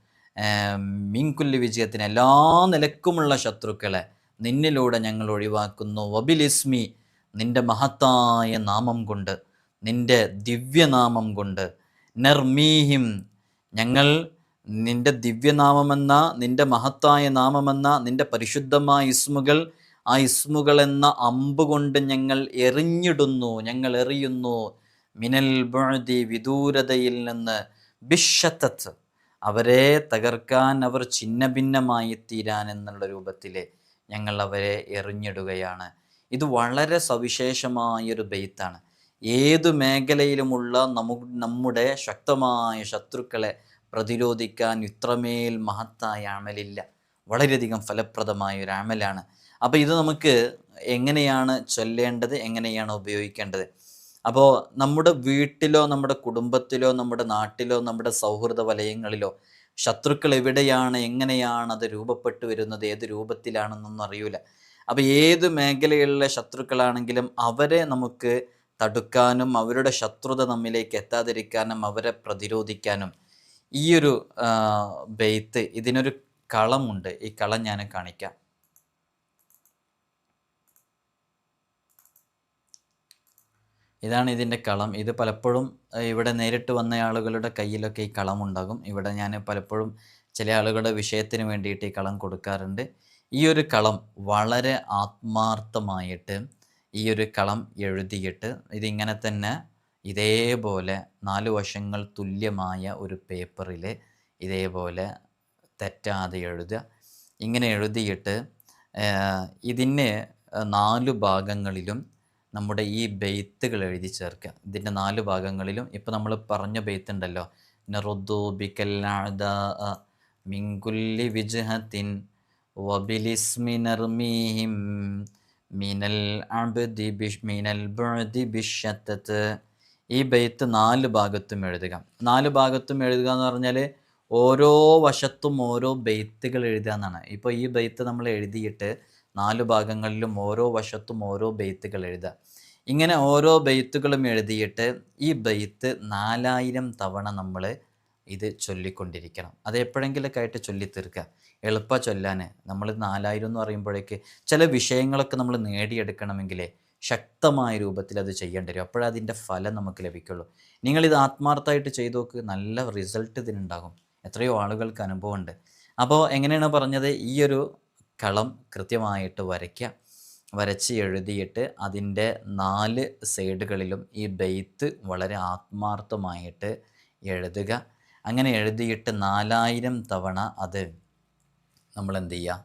മിൻകുല്ലി വിജയത്തിന് എല്ലാ നിലക്കുമുള്ള ശത്രുക്കളെ നിന്നിലൂടെ ഞങ്ങൾ ഒഴിവാക്കുന്നു. വബിലിസ്മി നിന്റെ മഹത്തായ നാമം കൊണ്ട് നിന്റെ ദിവ്യനാമം കൊണ്ട്. നർമീഹിം ഞങ്ങൾ നിന്റെ ദിവ്യനാമമെന്ന നിന്റെ മഹത്തായ നാമമെന്ന നിന്റെ പരിശുദ്ധമായ ഇസ്മുകൾ ആ ഇസ്മുകൾ എന്ന അമ്പ് കൊണ്ട് ഞങ്ങൾ എറിഞ്ഞിടുന്നു ഞങ്ങൾ എറിയുന്നു. മിനൽ ബുഴുതി വിദൂരതയിൽ നിന്ന്. ബിഷത്തത്ത് അവരെ തകർക്കാൻ അവർ ഛിന്ന ഭിന്നമായി തീരാൻ എന്നുള്ള രൂപത്തിൽ ഞങ്ങൾ അവരെ എറിഞ്ഞിടുകയാണ്. ഇത് വളരെ സവിശേഷമായൊരു ബെയ്ത്താണ്. ഏതു മേഖലയിലുമുള്ള നമു നമ്മുടെ ശക്തമായ ശത്രുക്കളെ പ്രതിരോധിക്കാൻ ഇത്രമേൽ മഹത്തായ അമലില്ല. വളരെയധികം ഫലപ്രദമായ ഒരു അമലാണ്. അപ്പോൾ ഇത് നമുക്ക് എങ്ങനെയാണ് ചൊല്ലേണ്ടത് എങ്ങനെയാണ് ഉപയോഗിക്കേണ്ടത്? അപ്പോൾ നമ്മുടെ വീട്ടിലോ നമ്മുടെ കുടുംബത്തിലോ നമ്മുടെ നാട്ടിലോ നമ്മുടെ സൗഹൃദ വലയങ്ങളിലോ ശത്രുക്കൾ എവിടെയാണ് എങ്ങനെയാണ് അത് രൂപപ്പെട്ടു വരുന്നത് ഏത് രൂപത്തിലാണെന്നൊന്നും അറിയൂല. അപ്പോൾ ഏത് മേഖലകളിലെ ശത്രുക്കളാണെങ്കിലും അവരെ നമുക്ക് തടുക്കാനും അവരുടെ ശത്രുത നമ്മിലേക്ക് എത്താതിരിക്കാനും അവരെ പ്രതിരോധിക്കാനും ഈ ഒരു ബെയ്ത്ത് ഇതിനൊരു കളമുണ്ട്. ഈ കളം ഞാൻ കാണിക്കാം. ഇതാണ് ഇതിന്റെ കളം. ഇത് പലപ്പോഴും ഇവിടെ നേരിട്ട് വന്ന ആളുകളുടെ കയ്യിലൊക്കെ ഈ കളം ഉണ്ടാകും. ഇവിടെ ഞാൻ പലപ്പോഴും ചില ആളുകളുടെ വിഷയത്തിന് വേണ്ടിയിട്ട് ഈ കളം കൊടുക്കാറുണ്ട്. ഈ ഒരു കളം വളരെ ആത്മാർത്ഥമായിട്ട് ഈ ഒരു കളം എഴുതിയിട്ട് ഇതിങ്ങനെ തന്നെ ഇതേപോലെ നാല് വശങ്ങൾ തുല്യമായ ഒരു പേപ്പറിൽ ഇതേപോലെ തെറ്റാതെ എഴുതുക. ഇങ്ങനെ എഴുതിയിട്ട് ഇതിന് നാല് ഭാഗങ്ങളിലും നമ്മുടെ ഈ ബെയ്ത്തുകൾ എഴുതി ചേർക്കുക. ഇതിന്റെ നാല് ഭാഗങ്ങളിലും ഇപ്പോൾ നമ്മൾ പറഞ്ഞ ബെയ്ത്ത് ഉണ്ടല്ലോ നറുദ്ദു മിൻകുല്ലി വിജ്ഹത്തിൻ വബിലിസ്മി نرميهم من العبد من البعد بالشتت ഈ ബെയ്ത്ത് നാല് ഭാഗത്തും എഴുതുക. നാല് ഭാഗത്തും എഴുതുക എന്ന് പറഞ്ഞാൽ ഓരോ വശത്തും ഓരോ ബെയ്ത്തുകൾ എഴുതുക എന്നാണ്. ഇപ്പോൾ ഈ ബെയ്ത്ത് നമ്മൾ എഴുതിയിട്ട് നാല് ഭാഗങ്ങളിലും ഓരോ വശത്തും ഓരോ ബെയ്ത്തുകൾ എഴുതുക. ഇങ്ങനെ ഓരോ ബെയ്ത്തുകളും എഴുതിയിട്ട് ഈ ബെയ്ത്ത് നാലായിരം തവണ നമ്മൾ ഇത് ചൊല്ലിക്കൊണ്ടിരിക്കണം. അത് എപ്പോഴെങ്കിലൊക്കെ ആയിട്ട് ചൊല്ലിത്തീർക്കുക. എളുപ്പ ചൊല്ലാൻ നമ്മൾ നാലായിരം എന്ന് പറയുമ്പോഴേക്ക് ചില വിഷയങ്ങളൊക്കെ നമ്മൾ നേടിയെടുക്കണമെങ്കിൽ ശക്തമായ രൂപത്തിൽ അത് ചെയ്യേണ്ടി വരും. അപ്പോഴതിന്റെ ഫലം നമുക്ക് ലഭിക്കുള്ളൂ. നിങ്ങളിത് ആത്മാർത്ഥമായിട്ട് ചെയ്തു നോക്ക് നല്ല റിസൾട്ട് ഇതിനുണ്ടാകും. എത്രയോ ആളുകൾക്ക് അനുഭവമുണ്ട്. അപ്പോൾ എങ്ങനെയാണ് പറഞ്ഞത്? ഈ ഒരു കളം കൃത്യമായിട്ട് വരയ്ക്കുക വരച്ച് എഴുതിയിട്ട് അതിന്റെ നാല് സൈഡുകളിലും ഈ ബെയ്ത്ത് വളരെ ആത്മാർത്ഥമായിട്ട് എഴുതുക. അങ്ങനെ എഴുതിയിട്ട് നാലായിരം തവണ അത് നമ്മൾ എന്ത് ചെയ്യുക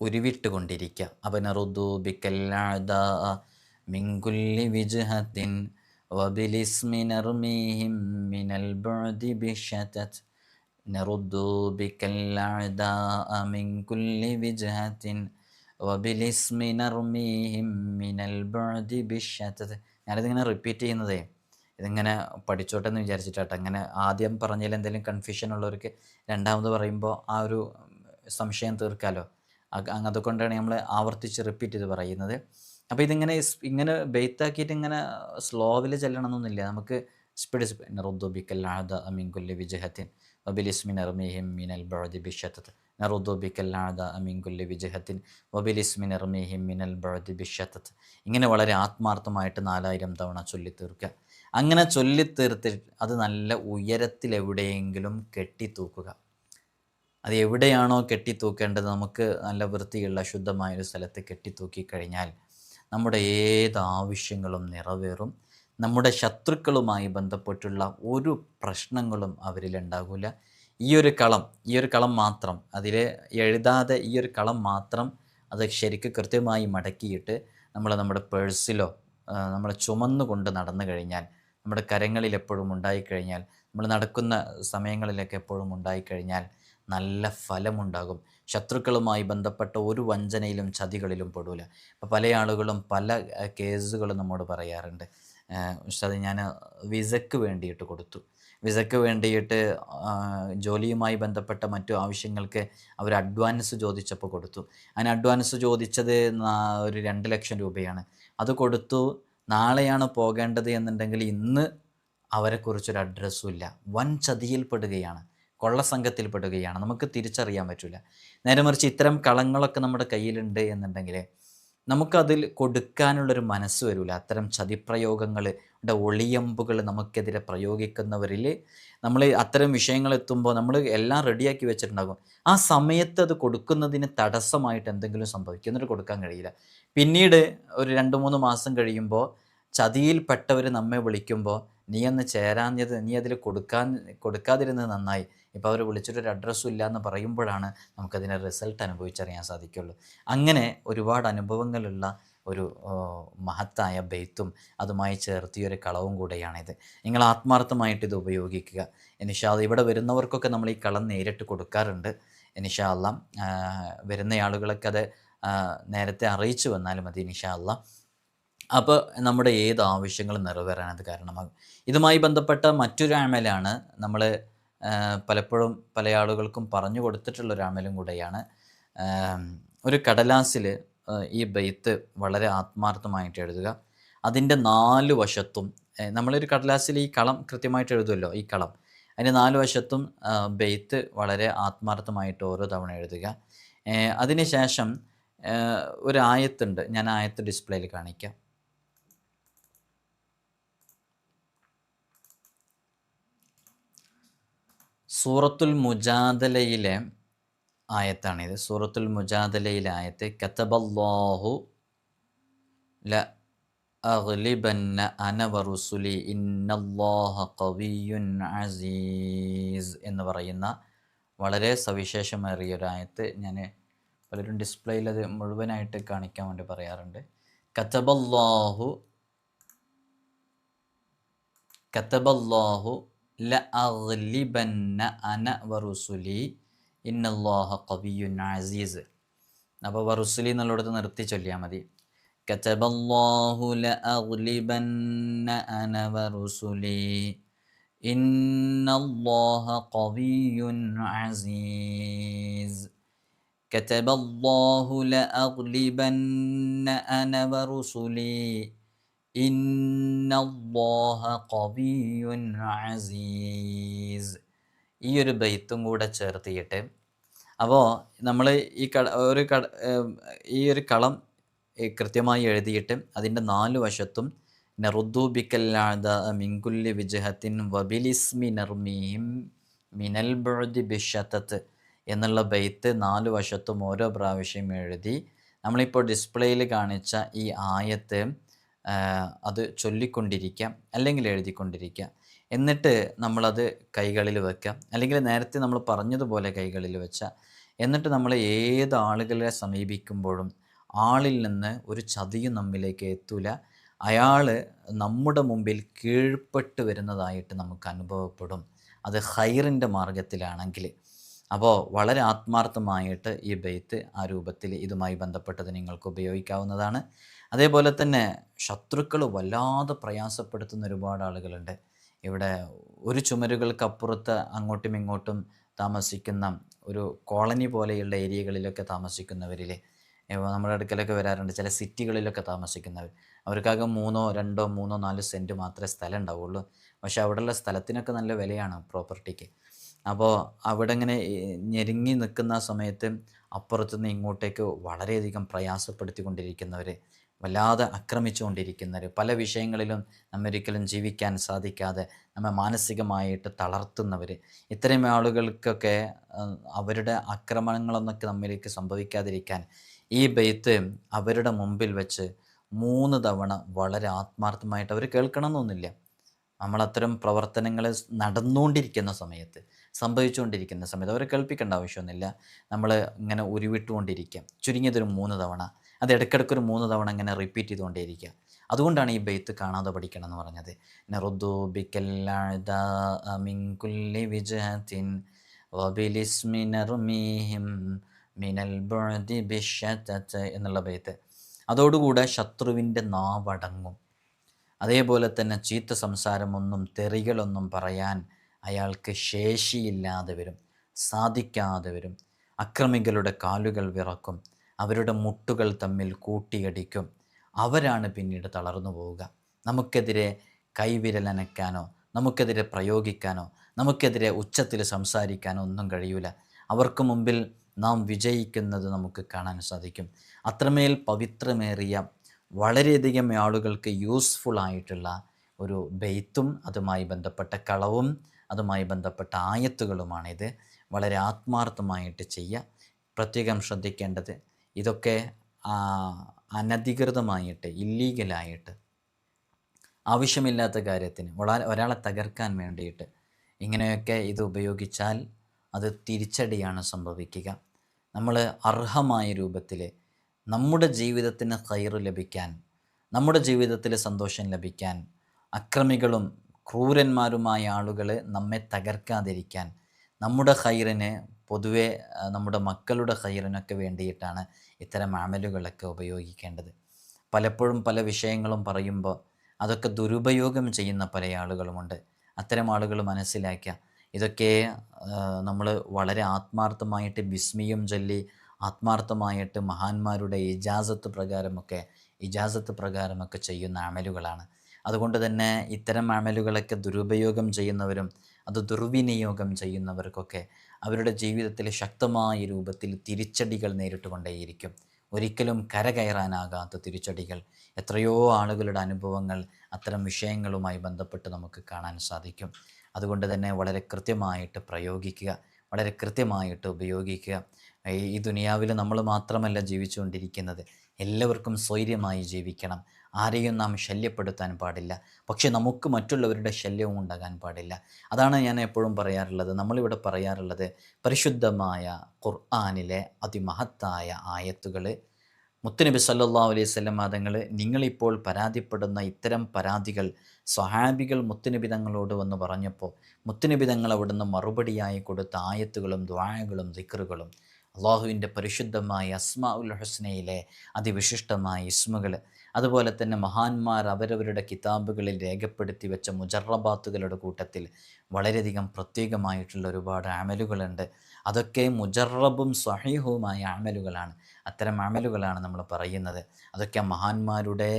ഉരുവിട്ടുകൊണ്ടിരിക്കുക അവനറുദു ബിക്കല്ലാദ മിങ്കുല്ലി വിജുഹത്തിൻ വബിലിസ്മി നർമീഹിം മിനൽ ബഅദി ബിശതത് നറുദു ബിക്കല്ലാദ മിൻ കുല്ലി വബിലിസ്മിനർമീഹിം വബിലിസ്മി നർമീഹിം മിനൽ ബഅദി ബിശതത് ഞാനിതിങ്ങനെ റിപ്പീറ്റ് ചെയ്യുന്നതേ ഇതിങ്ങനെ പഠിച്ചോട്ടെ എന്ന് വിചാരിച്ചിട്ടാട്ടോ. അങ്ങനെ ആദ്യം പറഞ്ഞതിൽ എന്തെങ്കിലും കൺഫ്യൂഷൻ ഉള്ളവർക്ക് രണ്ടാമത് പറയുമ്പോൾ ആ ഒരു സംശയം തീർക്കാമല്ലോ അതുകൊണ്ടാണ് നമ്മൾ ആവർത്തിച്ച് റിപ്പീറ്റ് ചെയ്ത് പറയുന്നത്. അപ്പോൾ ഇതിങ്ങനെ ഇങ്ങനെ ബെയ്ത്താക്കിയിട്ട് ഇങ്ങനെ സ്ലോവിൽ ചെല്ലണമെന്നൊന്നുമില്ല നമുക്ക് സ്പീഡ് സ്പീഡ് റുദ്ദുബിക്കല്ലാദ അമീൻകുല്ലി വിജഹത്തിൻ വബിലിസ്മിൻ അർമീഹിം മിനൽ ബഅദി ബിഷത്തത്ത് നറുദ്ദുബിക്കല്ലാദ അമീൻകുല്ലി വിജഹത്തിൻ വബിലിസ്മിൻ അർമീഹിം മിനൽ ബഅദി ബിഷത്ത് ഇങ്ങനെ വളരെ ആത്മാർത്ഥമായിട്ട് നാലായിരം തവണ ചൊല്ലിത്തീർക്കുക. അങ്ങനെ ചൊല്ലിത്തീർത്തിട്ട് അത് നല്ല ഉയരത്തിൽ എവിടെയെങ്കിലും കെട്ടിത്തൂക്കുക. അത് എവിടെയാണോ കെട്ടിത്തൂക്കേണ്ടത് നമുക്ക് നല്ല വൃത്തിയുള്ള ശുദ്ധമായ ശുദ്ധമായൊരു സ്ഥലത്ത് കെട്ടിത്തൂക്കി കഴിഞ്ഞാൽ നമ്മുടെ ഏത് ആവശ്യങ്ങളും നിറവേറും. നമ്മുടെ ശത്രുക്കളുമായി ബന്ധപ്പെട്ടുള്ള ഒരു പ്രശ്നങ്ങളും അവരിൽ ഉണ്ടാകില്ല ഈ ഒരു കളം ഈ ഒരു കളം മാത്രം അതിൽ എഴുതാതെ ഈ ഒരു കളം മാത്രം അത് ശരിക്ക് കൃത്യമായി മടക്കിയിട്ട് നമ്മൾ നമ്മുടെ പേഴ്സിലോ നമ്മൾ ചുമന്നുകൊണ്ട് നടന്നു കഴിഞ്ഞാൽ നമ്മുടെ കരങ്ങളിൽ എപ്പോഴും ഉണ്ടായിക്കഴിഞ്ഞാൽ നമ്മൾ നടക്കുന്ന സമയങ്ങളിലൊക്കെ എപ്പോഴും ഉണ്ടായിക്കഴിഞ്ഞാൽ നല്ല ഫലമുണ്ടാകും. ശത്രുക്കളുമായി ബന്ധപ്പെട്ട ഒരു വഞ്ചനയിലും ചതികളിലും പെടൂല. അപ്പോൾ പല ആളുകളും പല കേസുകളും നമ്മോട് പറയാറുണ്ട്. ഉസ്താദ് ഞാൻ വിസയ്ക്ക് വേണ്ടിയിട്ട് കൊടുത്തു. വിസയ്ക്ക് വേണ്ടിയിട്ട് ജോലിയുമായി ബന്ധപ്പെട്ട മറ്റു ആവശ്യങ്ങൾക്ക് അവർ അഡ്വാൻസ് ചോദിച്ചപ്പോൾ കൊടുത്തു. അതിന് അഡ്വാൻസ് ചോദിച്ചത് ഒരു രണ്ട് ലക്ഷം രൂപയാണ്. അത് കൊടുത്തു. നാളെയാണ് പോകേണ്ടത് എന്നുണ്ടെങ്കിൽ ഇന്ന് അവരെക്കുറിച്ചൊരു അഡ്രസ്സും ഇല്ല. വൻ ചതിയിൽപ്പെടുകയാണ്. കൊള്ളസംഘത്തിൽപ്പെടുകയാണ് നമുക്ക് തിരിച്ചറിയാൻ പറ്റില്ല നേരെ മറിച്ച് ഇത്തരം കളങ്ങളൊക്കെ നമ്മുടെ കയ്യിലുണ്ട് എന്നുണ്ടെങ്കിൽ നമുക്കതിൽ കൊടുക്കാനുള്ളൊരു മനസ്സ് വരില്ല അത്തരം ചതിപ്രയോഗങ്ങൾ ഒളിയമ്പുകൾ നമുക്കെതിരെ പ്രയോഗിക്കുന്നവരിൽ നമ്മൾ അത്തരം വിഷയങ്ങൾ എത്തുമ്പോൾ നമ്മൾ എല്ലാം റെഡിയാക്കി വെച്ചിട്ടുണ്ടാകും. ആ സമയത്ത് അത് കൊടുക്കുന്നതിന് തടസ്സമായിട്ട് എന്തെങ്കിലും സംഭവിക്കും. എന്നിട്ട് കൊടുക്കാൻ കഴിയില്ല. പിന്നീട് ഒരു രണ്ട് മൂന്ന് മാസം കഴിയുമ്പോൾ ചതിയിൽപ്പെട്ടവർ നമ്മെ വിളിക്കുമ്പോൾ നീ അന്ന് ചേരാഞ്ഞത് നീ അതിൽ കൊടുക്കാൻ കൊടുക്കാതിരുന്നത് നന്നായി. ഇപ്പോൾ അവർ വിളിച്ചിട്ടൊരു അഡ്രസ്സും ഇല്ല എന്ന് പറയുമ്പോഴാണ് നമുക്കതിന്റെ റിസൾട്ട് അനുഭവിച്ചറിയാൻ സാധിക്കുള്ളൂ. അങ്ങനെ ഒരുപാട് അനുഭവങ്ങളുള്ള ഒരു മഹത്തായ ബെയ്ത്തും അതുമായി ചേർത്തിയ ഒരു കളവും കൂടെയാണിത്. നിങ്ങൾ ആത്മാർത്ഥമായിട്ട് ഇത് ഉപയോഗിക്കുക. നിഷാദ് ഇവിടെ വരുന്നവർക്കൊക്കെ നമ്മൾ ഈ കളം നേരിട്ട് കൊടുക്കാറുണ്ട്. നിഷാല്ല വരുന്ന ആളുകളൊക്കെ അത് നേരത്തെ അറിയിച്ചു വന്നാലും മതി നിഷാല്ല അപ്പോൾ നമ്മുടെ ഏത് ആവശ്യങ്ങളും നിറവേറാൻ അത് കാരണമാകും. ഇതുമായി ബന്ധപ്പെട്ട മറ്റൊരു ആമലാണ് നമ്മൾ പലപ്പോഴും പല ആളുകൾക്കും പറഞ്ഞു കൊടുത്തിട്ടുള്ള ഒരു ആമലും കൂടെയാണ്. ഒരു കടലാസിൽ ഈ ബെയ്ത്ത് വളരെ ആത്മാർത്ഥമായിട്ട് എഴുതുക. അതിന്റെ നാല് വശത്തും നമ്മളൊരു കടലാസിൽ ഈ കളം കൃത്യമായിട്ട് എഴുതുമല്ലോ ഈ കളം. അതിന്റെ നാല് വശത്തും ബെയ്ത്ത് വളരെ ആത്മാർത്ഥമായിട്ട് ഓരോ തവണ എഴുതുക. അതിനുശേഷം ഒരു ആയത്തുണ്ട്. ഞാൻ ആയത്ത് ഡിസ്പ്ലേയിൽ കാണിക്കാം. സൂറത്തുൽ മുജാദലയിലെ ആയത്താണിത്. സൂറത്തുൽ മുജാദലയിലെ ആയത്ത് കത്തബല്ലാഹു ല ഇന്നല്ലാഹ അസീസ് എന്ന് പറയുന്ന വളരെ സവിശേഷമേറിയ ഒരു ആയത്ത് ഞാൻ പലരും ഡിസ്പ്ലേയിൽ അത് മുഴുവനായിട്ട് കാണിക്കാൻ വേണ്ടി പറയാറുണ്ട്. കത്തബല്ലാഹു കത്തബല്ലാഹു ല അഗ്ലിബന്ന അന വറുസുലി ഇന്നല്ലാഹ ഖവിയുൻ അസീസ് അപ്പോൾ വറുസുലി എന്നുള്ളിടത്ത് നിർത്തി ചൊല്ലിയാൽ മതി കത്തബല്ലാഹു ല അഗ്ലിബന്ന അന വറുസുലി ഇന്നല്ലാഹ ഖവിയുൻ അസീസ് كتب الله لأغلبن أنا ورسلي അസീസ്. ഈ ഒരു ബൈത്തും കൂടെ ചേർത്തിയിട്ട് അപ്പോൾ നമ്മൾ ഈ കട ഒരു കട ഈ ഒരു കളം കൃത്യമായി എഴുതിയിട്ട് അതിന്റെ നാല് വശത്തും നെറുദ്ദു ബിക്കല്ലാത മിങ്കുല്ലി വിജഹത്തിൻ വബിലിസ്മി നർമീം മിനൽ ബുഴുദി ബിഷത്തത്ത് എന്നുള്ള ബെയ്ത്ത് നാല് വശത്തും ഓരോ പ്രാവശ്യം എഴുതി നമ്മളിപ്പോൾ ഡിസ്പ്ലേയിൽ കാണിച്ച ഈ ആയത്ത് അത് ചൊല്ലിക്കൊണ്ടിരിക്കാം അല്ലെങ്കിൽ എഴുതിക്കൊണ്ടിരിക്കാം. എന്നിട്ട് നമ്മളത് കൈകളിൽ വെക്കാം. അല്ലെങ്കിൽ നേരത്തെ നമ്മൾ പറഞ്ഞതുപോലെ കൈകളിൽ വെച്ചാൽ എന്നിട്ട് നമ്മൾ ഏത് ആളുകളെ സമീപിക്കുമ്പോഴും ആളിൽ നിന്ന് ഒരു ചതിയും നമ്മിലേക്ക് എത്തൂല. അയാൾ നമ്മുടെ മുമ്പിൽ കീഴ്പ്പെട്ട് വരുന്നതായിട്ട് നമുക്ക് അനുഭവപ്പെടും. അത് ഹൈറിന്റെ മാർഗത്തിലാണെങ്കിൽ അപ്പോൾ വളരെ ആത്മാർത്ഥമായിട്ട് ഈ ബെയ്ത്ത് ആ രൂപത്തിൽ ഇതുമായി ബന്ധപ്പെട്ടത് നിങ്ങൾക്ക് ഉപയോഗിക്കാവുന്നതാണ്. അതേപോലെ തന്നെ ശത്രുക്കൾ വല്ലാതെ പ്രയാസപ്പെടുത്തുന്ന ഒരുപാട് ആളുകളുണ്ട്. ഇവിടെ ഒരു ചുമരുകൾക്കപ്പുറത്ത് അങ്ങോട്ടും ഇങ്ങോട്ടും താമസിക്കുന്ന ഒരു കോളനി പോലെയുള്ള ഏരിയകളിലൊക്കെ താമസിക്കുന്നവരിൽ നമ്മുടെ അടുക്കലൊക്കെ വരാറുണ്ട് ചില സിറ്റികളിലൊക്കെ താമസിക്കുന്നവർ അവർക്കാകെ മൂന്നോ രണ്ടോ മൂന്നോ നാലോ സെന്റ് മാത്രമേ സ്ഥലം ഉണ്ടാവുള്ളൂ പക്ഷേ അവിടെയുള്ള സ്ഥലത്തിനൊക്കെ നല്ല വിലയാണ് പ്രോപ്പർട്ടിക്ക്. അപ്പോൾ അവിടെ ഇങ്ങനെ ഞെരുങ്ങി നിൽക്കുന്ന സമയത്ത് അപ്പുറത്തുനിന്ന് ഇങ്ങോട്ടേക്ക് വളരെയധികം പ്രയാസപ്പെടുത്തിക്കൊണ്ടിരിക്കുന്നവർ വല്ലാതെ ആക്രമിച്ചുകൊണ്ടിരിക്കുന്നവർ പല വിഷയങ്ങളിലും നമ്മൊരിക്കലും ജീവിക്കാൻ സാധിക്കാതെ നമ്മെ മാനസികമായിട്ട് തളർത്തുന്നവർ ഇത്തരം ആളുകൾക്കൊക്കെ അവരുടെ ആക്രമണങ്ങളൊന്നൊക്കെ നമ്മിലേക്ക് സംഭവിക്കാതിരിക്കാൻ ഈ ബെയ്ത്ത് അവരുടെ മുമ്പിൽ വെച്ച് മൂന്ന് തവണ വളരെ ആത്മാർത്ഥമായിട്ട് അവർ കേൾക്കണമെന്നൊന്നുമില്ല. നമ്മളത്തരം പ്രവർത്തനങ്ങൾ നടന്നുകൊണ്ടിരിക്കുന്ന സമയത്ത് സംഭവിച്ചുകൊണ്ടിരിക്കുന്ന സമയത്ത് അവരെ കേൾപ്പിക്കേണ്ട ആവശ്യമൊന്നുമില്ല. നമ്മൾ ഇങ്ങനെ ഉരുവിട്ടുകൊണ്ടിരിക്കുക. ചുരുങ്ങിയതൊരു മൂന്ന് തവണ. അത് ഇടയ്ക്കിടയ്ക്ക് ഒരു മൂന്ന് തവണ ഇങ്ങനെ റിപ്പീറ്റ് ചെയ്തുകൊണ്ടേയിരിക്കുക. അതുകൊണ്ടാണ് ഈ ബെയ്ത്ത് കാണാതെ പഠിക്കണം എന്ന് പറഞ്ഞത് മിനൽ എന്നുള്ള ബെയ്ത്ത്. അതോടുകൂടെ ശത്രുവിന്റെ നാവടങ്ങും. അതേപോലെ തന്നെ ചീത്ത സംസാരമൊന്നും തെറികളൊന്നും പറയാൻ അയാൾക്ക് ശേഷിയില്ലാതെ വരും സാധിക്കാതെ വരും. അക്രമികളുടെ കാലുകൾ വിറക്കും അവരുടെ മുട്ടുകൾ തമ്മിൽ കൂട്ടിയടിക്കും. അവരാണ് പിന്നീട് തളർന്നു പോവുക. നമുക്കെതിരെ കൈവിരലനക്കാനോ നമുക്കെതിരെ പ്രയോഗിക്കാനോ നമുക്കെതിരെ ഉച്ചത്തിൽ സംസാരിക്കാനോ ഒന്നും കഴിയൂല. അവർക്ക് മുമ്പിൽ നാം വിജയിക്കുന്നത് നമുക്ക് കാണാൻ സാധിക്കും. അത്രമേൽ പവിത്രമേറിയ വളരെയധികം ആളുകൾക്ക് യൂസ്ഫുൾ ആയിട്ടുള്ള ഒരു ബെയ്ത്തും അതുമായി ബന്ധപ്പെട്ട കളവും അതുമായി ബന്ധപ്പെട്ട ആയത്തുകളുമാണിത്. വളരെ ആത്മാർത്ഥമായിട്ട് ചെയ്യുക. പ്രത്യേകം ശ്രദ്ധിക്കേണ്ടത് ഇതൊക്കെ അനധികൃതമായിട്ട് ഇല്ലീഗലായിട്ട് ആവശ്യമില്ലാത്ത കാര്യത്തിന് ഒരാളെ തകർക്കാൻ വേണ്ടിയിട്ട് ഇങ്ങനെയൊക്കെ ഇത് ഉപയോഗിച്ചാൽ അത് തിരിച്ചടിയാണ് സംഭവിക്കുക. നമ്മൾ അർഹമായ രൂപത്തിൽ നമ്മുടെ ജീവിതത്തിന് കയറ് ലഭിക്കാൻ നമ്മുടെ ജീവിതത്തിൽ സന്തോഷം ലഭിക്കാൻ അക്രമികളും ക്രൂരന്മാരുമായ ആളുകൾ നമ്മെ തകർക്കാതിരിക്കാൻ നമ്മുടെ ഹൈറിന് പൊതുവെ നമ്മുടെ മക്കളുടെ ഹൈറിനൊക്കെ വേണ്ടിയിട്ടാണ് ഇത്തരം അമലുകളൊക്കെ ഉപയോഗിക്കേണ്ടത്. പലപ്പോഴും പല വിഷയങ്ങളും പറയുമ്പോൾ അതൊക്കെ ദുരുപയോഗം ചെയ്യുന്ന പല ആളുകളുമുണ്ട്. അത്തരം ആളുകൾ മനസ്സിലാക്കുക ഇതൊക്കെ നമ്മൾ വളരെ ആത്മാർത്ഥമായിട്ട് വിസ്മയം ചൊല്ലി ആത്മാർത്ഥമായിട്ട് മഹാന്മാരുടെ ഇജാസത്ത് പ്രകാരമൊക്കെ ഇജാസത്ത് പ്രകാരമൊക്കെ ചെയ്യുന്ന അമലുകളാണ്. അതുകൊണ്ട് തന്നെ ഇത്തരം അമലുകളൊക്കെ ദുരുപയോഗം ചെയ്യുന്നവരും അത് ദുർവിനിയോഗം ചെയ്യുന്നവർക്കൊക്കെ അവരുടെ ജീവിതത്തിൽ ശക്തമായ രൂപത്തിൽ തിരിച്ചടികൾ നേരിട്ടുകൊണ്ടേയിരിക്കും. ഒരിക്കലും കരകയറാനാകാത്ത തിരിച്ചടികൾ. എത്രയോ ആളുകളുടെ അനുഭവങ്ങൾ അത്തരം വിഷയങ്ങളുമായി ബന്ധപ്പെട്ട് നമുക്ക് കാണാൻ സാധിക്കും. അതുകൊണ്ട് തന്നെ വളരെ കൃത്യമായിട്ട് പ്രയോഗിക്കുക വളരെ കൃത്യമായിട്ട് ഉപയോഗിക്കുക. ഈ- ദുനിയാവിൽ നമ്മൾ മാത്രമല്ല ജീവിച്ചുകൊണ്ടിരിക്കുന്നത്. എല്ലാവർക്കും സ്വൈര്യമായി ജീവിക്കണം. ആരെയും നാം ശല്യപ്പെടുത്താൻ പാടില്ല. പക്ഷേ നമുക്ക് മറ്റുള്ളവരുടെ ശല്യവും ഉണ്ടാകാൻ പാടില്ല. അതാണ് ഞാൻ എപ്പോഴും പറയാറുള്ളത്. നമ്മളിവിടെ പറയാറുള്ളത് പരിശുദ്ധമായ ഖുർആാനിലെ അതിമഹത്തായ ആയത്തുകൾ. മുത്തുനബി സല്ലാ അലൈഹി സ്വലം മാതങ്ങൾ നിങ്ങളിപ്പോൾ പരാതിപ്പെടുന്ന ഇത്തരം പരാതികൾ സ്വഹാബികൾ മുത്തുനബിതങ്ങളോട് വന്ന് പറഞ്ഞപ്പോൾ മുത്തുനബിതങ്ങൾ അവിടുന്ന് മറുപടിയായി കൊടുത്ത ആയത്തുകളും ദ്വായകളും ദിക്കറുകളും അള്ളാഹുവിന്റെ പരിശുദ്ധമായ അസ്മാ ഉൽ ഹുസ്നയിലെ അതിവിശിഷ്ടമായ ഇസ്മുകൾ അതുപോലെ തന്നെ മഹാന്മാർ അവരവരുടെ കിതാബുകളിൽ രേഖപ്പെടുത്തി വെച്ച മുജറബാത്തുകളുടെ കൂട്ടത്തിൽ വളരെയധികം പ്രത്യേകമായിട്ടുള്ള ഒരുപാട് അമലുകളുണ്ട്. അതൊക്കെ മുജറബും സ്വഹീഹുമായ അമലുകളാണ്. അത്തരം അമലുകളാണ് നമ്മൾ പറയുന്നത്. അതൊക്കെ മഹാന്മാരുടെ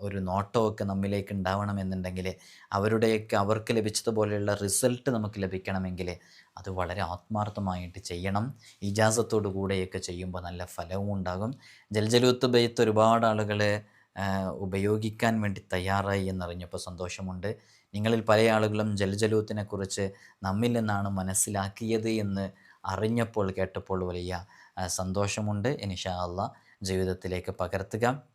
ഒരു നോട്ടമൊക്കെ നമ്മിലേക്ക് ഉണ്ടാവണമെന്നുണ്ടെങ്കിൽ അവരുടെയൊക്കെ അവർക്ക് ലഭിച്ചതുപോലെയുള്ള റിസൾട്ട് നമുക്ക് ലഭിക്കണമെങ്കിൽ അത് വളരെ ആത്മാർത്ഥമായിട്ട് ചെയ്യണം. ഇജാസത്തോടു കൂടെയൊക്കെ ചെയ്യുമ്പോൾ നല്ല ഫലവും ഉണ്ടാകും. ജൽജലൂത്ത് ബെയ്ത്ത് ഒരുപാട് ആളുകൾ ഉപയോഗിക്കാൻ വേണ്ടി തയ്യാറായി എന്നറിഞ്ഞപ്പോൾ സന്തോഷമുണ്ട്. നിങ്ങളിൽ പല ആളുകളും ജൽജലൂത്തിനെ കുറിച്ച് നമ്മിൽ നിന്നാണ് മനസ്സിലാക്കിയത് എന്ന് അറിഞ്ഞപ്പോൾ കേട്ടപ്പോൾ വലിയ സന്തോഷമുണ്ട്. ഇനിഷാ അള്ളാ ജീവിതത്തിലേക്ക് പകർത്തുക.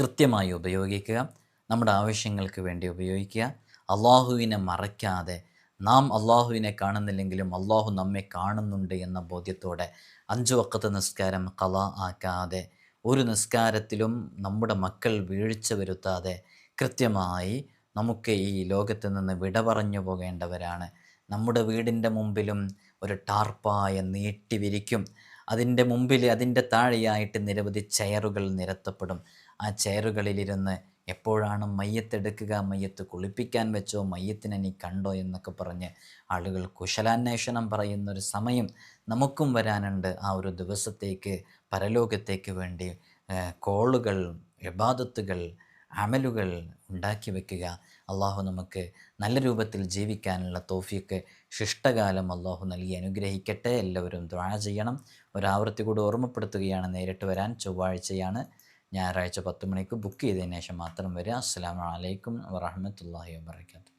കൃത്യമായി ഉപയോഗിക്കുക. നമ്മുടെ ആവശ്യങ്ങൾക്ക് വേണ്ടി ഉപയോഗിക്കുക. അള്ളാഹുവിനെ മറയ്ക്കാതെ നാം അള്ളാഹുവിനെ കാണുന്നില്ലെങ്കിലും അള്ളാഹു നമ്മെ കാണുന്നുണ്ട് എന്ന ബോധ്യത്തോടെ അഞ്ചു വക്കത്ത് നിസ്കാരം കല ആക്കാതെ ഒരു നിസ്കാരത്തിലും നമ്മുടെ മക്കൾ വീഴ്ച വരുത്താതെ കൃത്യമായി നമുക്ക് ഈ ലോകത്ത് നിന്ന് വിട പറഞ്ഞു പോകേണ്ടവരാണ്. നമ്മുടെ വീടിന്റെ മുമ്പിലും ഒരു ടാർപ്പായ നീട്ടി വിരിക്കും. അതിന്റെ മുമ്പിൽ അതിന്റെ താഴെയായിട്ട് നിരവധി ചെയറുകൾ നിരത്തപ്പെടും. ആ ചെയറുകളിലിരുന്ന് എപ്പോഴാണ് മയ്യത്തെടുക്കുക മയ്യത്ത് കുളിപ്പിക്കാൻ വെച്ചോ മയ്യത്തിനെ നീ കണ്ടോ എന്നൊക്കെ പറഞ്ഞ് ആളുകൾ കുശലാന്വേഷണം പറയുന്നൊരു സമയം നമുക്കും വരാനുണ്ട്. ആ ഒരു ദിവസത്തേക്ക് പരലോകത്തേക്ക് വേണ്ടി കോളുകൾ ഇബാദത്തുകൾ അമലുകൾ ഉണ്ടാക്കി വെക്കുക. അള്ളാഹു നമുക്ക് നല്ല രൂപത്തിൽ ജീവിക്കാനുള്ള തോഫിക്ക് ശിഷ്ടകാലം അള്ളാഹു നൽകി അനുഗ്രഹിക്കട്ടെ. എല്ലാവരും ദ്വാഴ ചെയ്യണം. ഒരാവൃത്തി കൂടി ഓർമ്മപ്പെടുത്തുകയാണ് നേരിട്ട് വരാൻ ചൊവ്വാഴ്ചയാണ്. ഞായറാഴ്ച പത്ത് മണിക്ക് ബുക്ക് ചെയ്തതിന് ശേഷം മാത്രം വരിക. അസ്സാം വലൈക്കും വറഹമത്തല്ലാഹി വാബർക്കാത്തു